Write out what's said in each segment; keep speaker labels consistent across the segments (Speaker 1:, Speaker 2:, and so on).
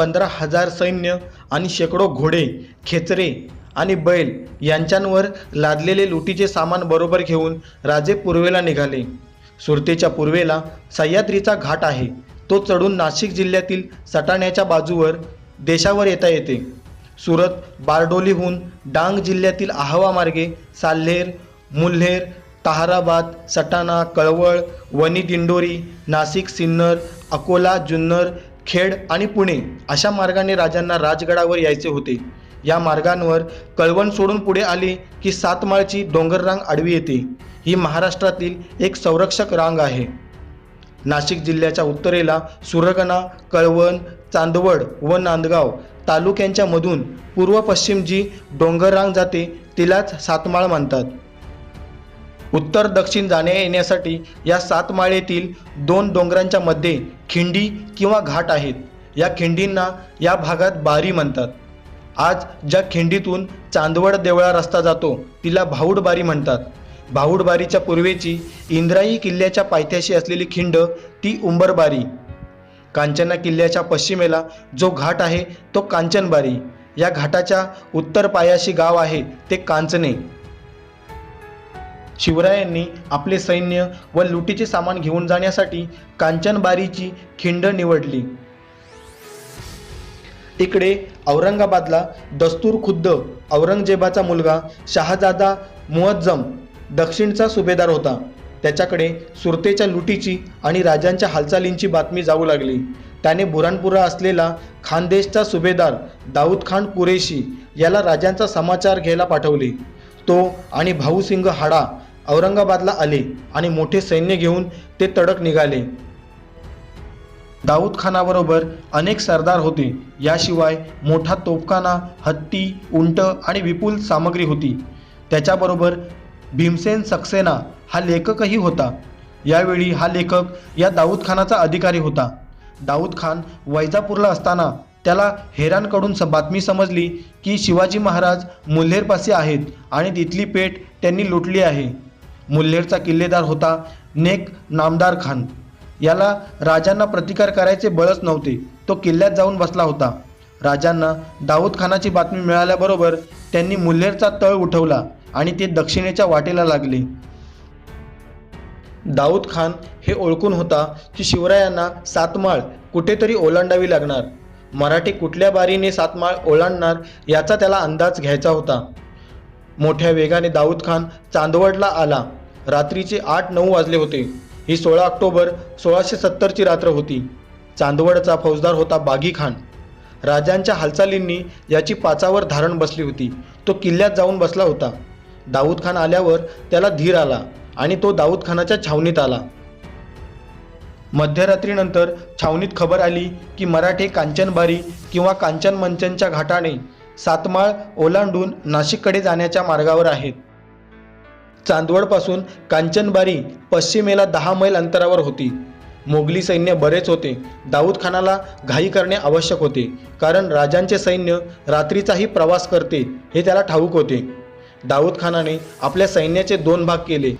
Speaker 1: पंधरा हजार सैन्य आणि शेकडो घोडे खेचरे आणि बैल यांच्यांवर लादलेले लुटीचे सामान बरोबर घेऊन राजे पूर्वेला निघाले. सुरतेच्या पूर्वेला सह्याद्रीचा घाट आहे. तो चढून नाशिक जिल्ह्यातील सटाण्याच्या बाजूवर देशावर येता येते. सुरत बारडोलीहून डांग जिल्ह्यातील आहवा मार्गे साल्हेर मुल्हेर ताहाराबाद सटाणा कळवळ वणी दिंडोरी नाशिक सिन्नर अकोला जुन्नर खेड आणि पुणे अशा मार्गाने राजांना राजगडावर यायचे होते. या मार्गांवर कळवण सोडून पुढे आले की सातमाळची डोंगररांग आडवी येते. ही महाराष्ट्रातील एक संरक्षक रांग आहे. नाशिक जिल्ह्याच्या उत्तरेला सुरगणा कळवण चांदवड व नांदगाव तालुक्यांच्या मधून पूर्व पश्चिम जी डोंगररांग जाते तिलाच सातमाळ म्हणतात. उत्तर दक्षिण जाण्या येण्यासाठी या सातमाळेतील दोन डोंगरांच्या मध्ये खिंडी किंवा घाट आहेत. या खिंडींना या भागात बारी म्हणतात. आज ज्या खिंडीतून चांदवड देवळा रस्ता जातो तिला भाऊडबारी म्हणतात. भाऊडबारीच्या पूर्वेची इंद्राई किल्ल्याच्या पायथ्याशी असलेली खिंड ती उंबरबारी. कांचना किल्ल्याच्या पश्चिमेला जो घाट आहे तो कांचनबारी. या घाटाच्या उत्तर पायाशी गाव आहे ते कांचने. शिवरायांनी आपले सैन्य व लुटीचे सामान घेऊन जाण्यासाठी कांचनबारीची खिंड निवडली. इकडे औरंगाबादला दस्तूर खुद्द औरंगजेबाचा मुलगा शहाजादा मुअज्जम दक्षिणचा सुभेदार होता. त्याच्याकडे सुरतेच्या लुटीची आणि राजांच्या हालचालींची बातमी जाऊ लागली. त्याने बुरानपुरा असलेला खानदेशचा सुभेदार दाऊद खान कुरेशी याला राजांचा समाचार घ्यायला पाठवले. तो आणि भाऊसिंग हाडा औरंगाबादला आले आणि मोठे सैन्य घेऊन ते तडक निघाले. दाऊद खानाबरोबर अनेक सरदार होते. याशिवाय मोठा तोफखाना हत्ती उंट आणि विपुल सामग्री होती. त्याच्याबरोबर भीमसेन सक्सेना हा लेखकही होता. यावेळी हा लेखक या दाऊद खानाचा अधिकारी होता. दाऊद खान वैजापूरला असताना त्याला हेरांकडून बातमी समजली की शिवाजी महाराज मुल्हेरपासी आहेत आणि तिथली पेठ त्यांनी लुटली आहे. मुल्हेरचा किल्लेदार होता नेक नामदार खान. याला राजांना प्रतिकार करायचे बळच नव्हते. तो किल्ल्यात जाऊन बसला होता. राजांना दाऊद खानाची बातमी मिळाल्याबरोबर त्यांनी मुल्हेरचा तळ उठवला आणि ते दक्षिणेच्या वाटेला लागले. दाऊद खान हे ओळखून होता की शिवरायांना सातमाळ कुठेतरी ओलांडावी लागणार. मराठी कुठल्या बारीने सातमाळ ओलांडणार याचा त्याला अंदाज घ्यायचा होता. मोठ्या वेगाने दाऊद खान चांदवडला आला. रात्रीचे आठ नऊ वाजले होते. ही सोळा ऑक्टोबर सोळाशे सत्तरची रात्र होती. चांदवडचा फौजदार होता बागी खान. राजांच्या हालचालींनी याची पाचावर धारण बसली होती. तो किल्ल्यात जाऊन बसला होता. दाऊद खान आल्यावर त्याला धीर आला आणि तो दाऊद खानाच्या छावणीत आला. मध्यरात्रीनंतर छावणीत खबर आली की मराठे कांचनबारी किंवा कांचन मंचनच्या घाटाने सातमाळ ओलांडून नाशिककडे जाण्याच्या मार्गावर आहेत. चांदवडपासून कांचनबारी पश्चिमेला दहा मैल अंतरावर होती. मोगली सैन्य बरेच होते. दाऊद खानाला घाई करणे आवश्यक होते. कारण राजांचे सैन्य रात्रीचाही प्रवास करते हे त्याला ठाऊक होते. दाऊद खानाने आपल्या सैन्याचे दोन भाग केले.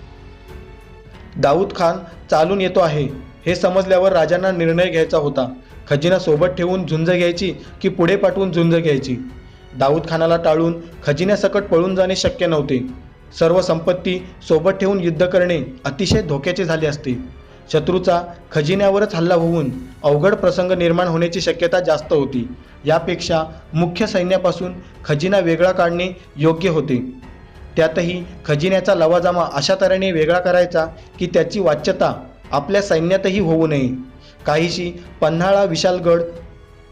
Speaker 1: दाऊद खान चालून येतो आहे हे समजल्यावर राजांना निर्णय घ्यायचा होता. खजिना सोबत ठेवून झुंज घ्यायची की पुढे पाठवून झुंज घ्यायची? दाऊद खानाला टाळून खजिन्यासकट पळून जाणे शक्य नव्हते. सर्व संपत्ती सोबत ठेवून युद्ध करणे अतिशय धोक्याचे झाले असते. शत्रूचा खजिन्यावरच हल्ला होऊन अवघड प्रसंग निर्माण होण्याची शक्यता जास्त होती. यापेक्षा मुख्य सैन्यापासून खजिना वेगळा काढणे योग्य होते. त्यातही खजिन्याचा लवाजामा अशा तऱ्हेने वेगळा करायचा की त्याची वाच्यता आपल्या सैन्यातही होऊ नये. काहीशी पन्हाळा विशालगड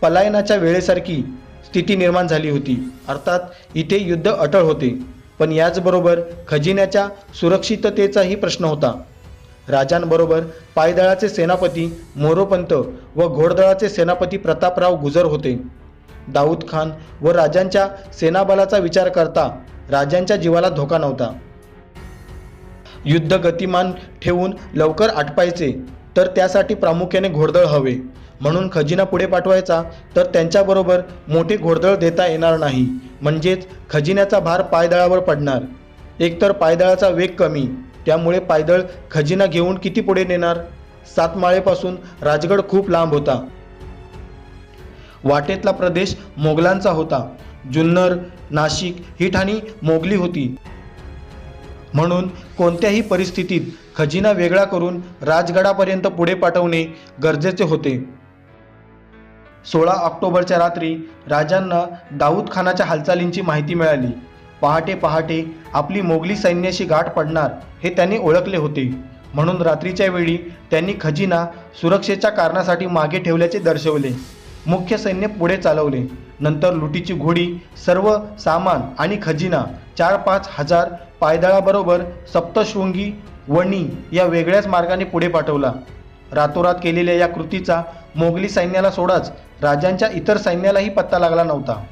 Speaker 1: पलायनाच्या वेळेसारखी स्थिती निर्माण झाली होती. अर्थात इथे युद्ध अटळ होते. पण याचबरोबर खजिन्याच्या सुरक्षिततेचाही प्रश्न होता. राजांबरोबर पायदळाचे सेनापती मोरोपंत व घोडदळाचे सेनापती प्रतापराव गुजर होते. दाऊद खान व राजांच्या सेनाबलाचा विचार करता राजांच्या जीवाला धोका नव्हता. युद्ध गतिमान ठेवून लवकर आटपायचे तर त्यासाठी प्रामुख्याने घोडदळ हवे. म्हणून खजिना पुढे पाठवायचा तर त्यांच्याबरोबर मोठे घोडदळ देता येणार नाही. म्हणजेच खजिन्याचा भार पायदळावर पडणार. एकतर पायदळाचा वेग कमी त्यामुळे पायदळ खजिना घेऊन किती पुढे नेणार? सातमाळेपासून राजगड खूप लांब होता. वाटेतला प्रदेश मोगलांचा होता. जुन्नर नाशिक ही ठाणी मोगली होती. म्हणून कोणत्याही परिस्थितीत खजिना वेगळा करून राजगडापर्यंत पुढे पाठवणे गरजेचे होते. सोळा ऑक्टोबरच्या रात्री राजांना दाऊद खानाच्या हालचालींची माहिती मिळाली. पहाटे पहाटे आपली मोगली सैन्याशी गाठ पडणार हे त्यांनी ओळखले होते. म्हणून रात्रीच्या वेळी त्यांनी खजिना सुरक्षेच्या कारणासाठी मागे ठेवल्याचे दर्शवले. मुख्य सैन्य पुढे चालवले. नंतर लुटीची घोडी सर्व सामान आणि खजिना चार पाच हजार पायदळाबरोबर सप्तशृंगी वणी या वेगळ्याच मार्गाने पुढे पाठवला. रातोरात केलेल्या या कृतीचा मोगली सैन्याला सोडाच राजांच्या इतर सैन्यालाही पत्ता लागला नव्हता.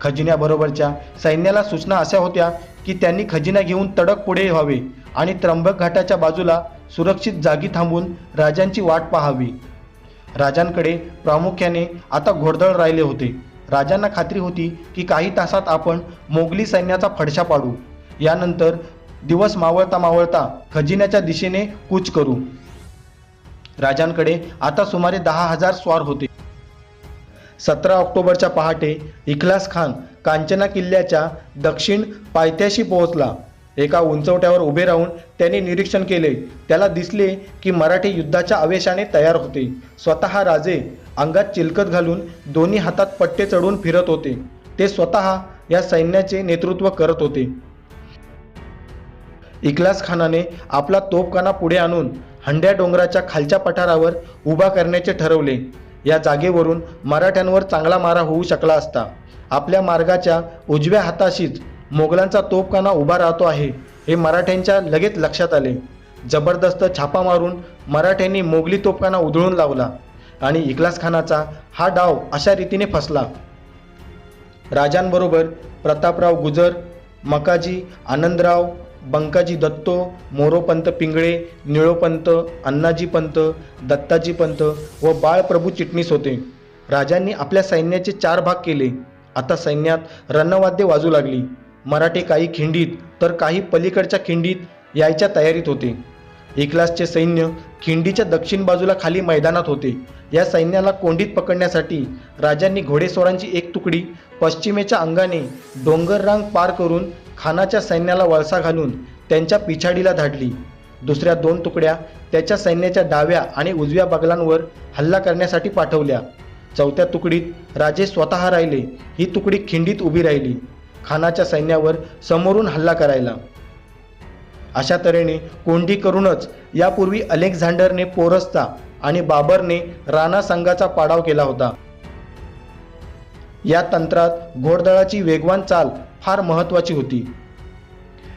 Speaker 1: खजिन्याबरोबरच्या सैन्याला सूचना अशा होत्या की त्यांनी खजिना घेऊन तडक पुढे व्हावे आणि त्र्यंबक घाटाच्या बाजूला सुरक्षित जागी थांबून राजांची वाट पाहावी. राजांकडे प्रामुख्याने आता घोडदळ राहिले होते. राजांना खात्री होती की काही तासात आपण मोगली सैन्याचा फडशा पाडू. यानंतर दिवस मावळता मावळता खजिन्याच्या दिशेने कूच करू. राजांकडे आता सुमारे दहा हजार स्वार होते. सतरा ऑक्टोबरच्या पहाटे इखलास खान कांचना किल्ल्याच्या दक्षिण पायथ्याशी पोहोचला. एका उंचवट्यावर उभे राहून त्याने निरीक्षण केले. त्याला दिसले की मराठी युद्धाच्या आवेशाने तयार होते. स्वतः राजे अंगात चिलकत घालून दोन्ही हातात पट्टे चढून फिरत होते. ते स्वतः या सैन्याचे नेतृत्व करत होते. इखलास खानाने आपला तोफखाना पुढे आणून हंड्या डोंगराच्या खालच्या पठारावर उभा करण्याचे ठरवले. या जागेवरून मराठ्यांवर चांगला मारा होऊ शकला असता. आपल्या मार्गाच्या उजव्या हाताशीच मोगलांचा तोपखाना उभा राहतो आहे हे मराठ्यांच्या लगेच लक्षात आले. जबरदस्त छापा मारून मराठ्यांनी मोगली तोपखाना उधळून लावला आणि इखलास खानाचा हा डाव अशा रीतीने फसला. राजांबरोबर प्रतापराव गुजर मकाजी आनंदराव बंकाजी दत्तो मोरोपंत पिंगळे निळोपंत अण्णाजी पंत दत्ताजी पंत व बाळप्रभू चिटणीस होते. राजांनी आपल्या सैन्याचे चार भाग केले. आता सैन्यात रणवाद्य वाजू लागली. मराठे काही खिंडीत तर काही पलीकडच्या खिंडीत यायच्या तयारीत होते. एकलासचे सैन्य खिंडीच्या दक्षिण बाजूला खाली मैदानात होते. या सैन्याला कोंडीत पकडण्यासाठी राजांनी घोडेस्वारांची एक तुकडी पश्चिमेच्या अंगाने डोंगररांग पार करून खानाच्या सैन्याला वळसा घालून त्यांच्या पिछाडीला धाडली. दुसऱ्या दोन तुकड्या त्याच्या सैन्याच्या डाव्या आणि उजव्या बगलांवर हल्ला करण्यासाठी पाठवल्या. चौथ्या तुकडीत राजे स्वतः राहिले ही तुकडी खिंडीत उभी राहिली. खानाच्या सैन्यावर समोरून हल्ला करायला. अशा तऱ्हेने कोंडी करूनच यापूर्वी अलेक्झांडरने पोरसचा आणि बाबरने राणा संघाचा पाडाव केला होता. या तंत्रात घोडदळाची वेगवान चाल फार महत्त्वाची होती.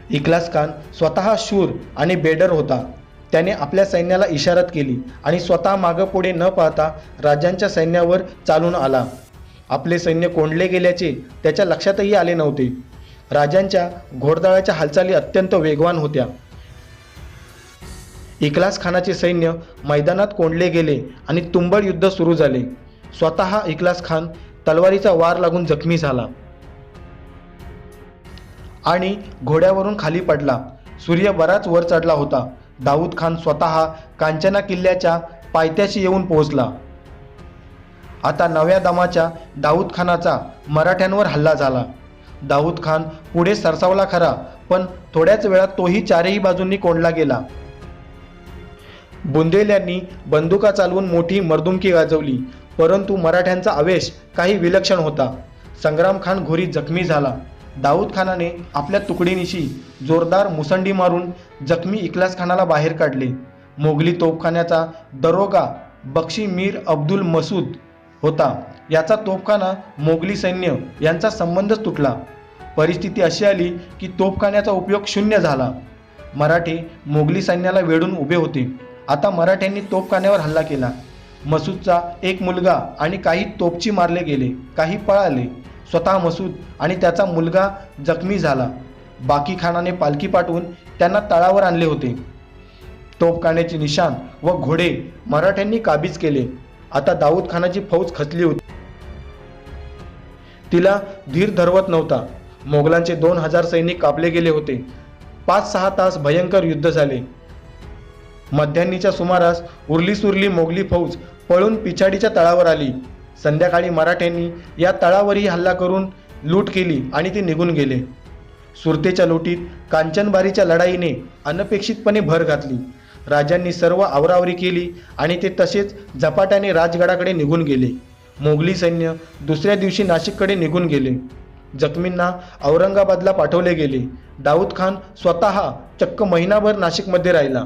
Speaker 1: इखलास खान स्वतः शूर आणि बेडर होता. त्याने आपल्या सैन्याला इशारत केली आणि स्वतः मागं पुढे न पाहता राजांच्या सैन्यावर चालून आला. आपले सैन्य कोंडले गेल्याचे त्याच्या लक्षातही आले नव्हते. राजांच्या घोडदळाच्या हालचाली अत्यंत वेगवान होत्या. इखलास खानाचे सैन्य मैदानात कोंडले गेले आणि तुंबळ युद्ध सुरू झाले. स्वतः इखलास खान तलवारीचा वार लागून जखमी झाला. आणि घोड्यावरून खाली पडला. सूर्य बराच वर चढला होता. दाऊद खान स्वतः कांचना किल्ल्याच्या पायथ्याशी येऊन पोहोचला. आता नव्या दमाच्या दाऊद खानाचा मराठ्यांवर हल्ला झाला. दाऊद खान पुढे सरसावला खरा पण थोड्याच वेळात तोही चारही बाजूंनी कोंडला गेला. बुंदेल्यांनी बंदुका चालवून मोठी मर्दुमकी गाजवली परंतु मराठ्यांचा आवेश काही विलक्षण होता. संग्राम खान घोरी जखमी झाला. दाऊद खानाने आपल्या तुकडीनिशी जोरदार मुसंडी मारून जखमी इखलास खानाला बाहेर काढले. मोगली तोफखान्याचा दरोगा बक्षी मीर अब्दुल मसूद होता. याचा तोफखाना मोगली सैन्य यांचा संबंधच तुटला. परिस्थिती अशी आली की तोफखान्याचा उपयोग शून्य झाला. मराठे मोगली सैन्याला वेढून उभे होते. आता मराठ्यांनी तोफखान्यावर हल्ला केला. मसूदचा एक मुलगा आणि काही तोपची मारले गेले काही पळाले. स्वतः मसूद आणि त्याचा मुलगा जखमी झाला. बाकी खानाने पालखी पाठवून त्यांना तळावर आणले होते. तोफखान्याचे निशाण व घोडे मराठ्यांनी काबीज केले. आता दाऊद खानाची फौज खचली होती. तिला धीर धरवत नव्हता. मोगलांचे दोन हजार सैनिक कापले गेले होते. पाच सहा तास भयंकर युद्ध झाले. मध्यान्नीच्या सुमारास उरली सुरली मोगली फौज पळून पिछाडीच्या तळावर आली. संध्याकाळी मराठ्यांनी या तळावरही हल्ला करून लूट केली आणि ते निघून गेले. सुरतेच्या लुटीत कांचनबारीच्या लढाईने अनपेक्षितपणे भर घातली. राजांनी सर्व आवरावरी केली आणि ते तसेच झपाट्याने राजगडाकडे निघून गेले. मोगली सैन्य दुसऱ्या दिवशी नाशिककडे निघून गेले. जखमींना औरंगाबादला पाठवले गेले. दाऊद खान स्वतः चक्क महिनाभर नाशिकमध्ये राहिला.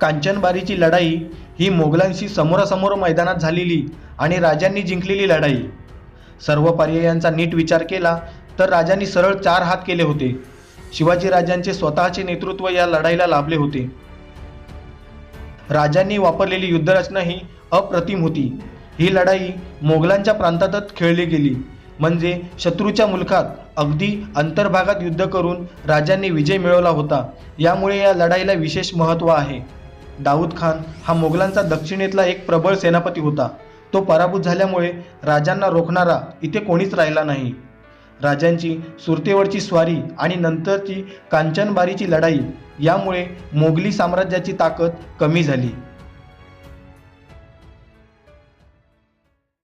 Speaker 1: कांचनबारीची लढाई ही मोगलांशी समोरासमोर मैदानात झालेली आणि राजांनी जिंकलेली लढाई. सर्व पर्यायांचा नीट विचार केला तर राजांनी सरळ चार हात केले होते. शिवाजी राजांचे स्वतःचे नेतृत्व या लढाईला लाभले होते. राजांनी वापरलेली युद्धरचना ही अप्रतिम होती. ही लढाई मोगलांच्या प्रांतातच खेळली गेली. म्हणजे शत्रूच्या मुलखात अगदी अंतर्भागात युद्ध करून राजांनी विजय मिळवला होता. यामुळे या लढाईला विशेष महत्त्व आहे. दाऊद खान हा मोगलांचा दक्षिणेतला एक प्रबळ सेनापती होता. तो पराभूत झाल्यामुळे राजांना रोखणारा इथे कोणीच राहिला नाही. राजांची सुरतेवरची स्वारी आणि नंतरची कांचनबारीची लढाई यामुळे मोगली साम्राज्याची ताकद कमी झाली.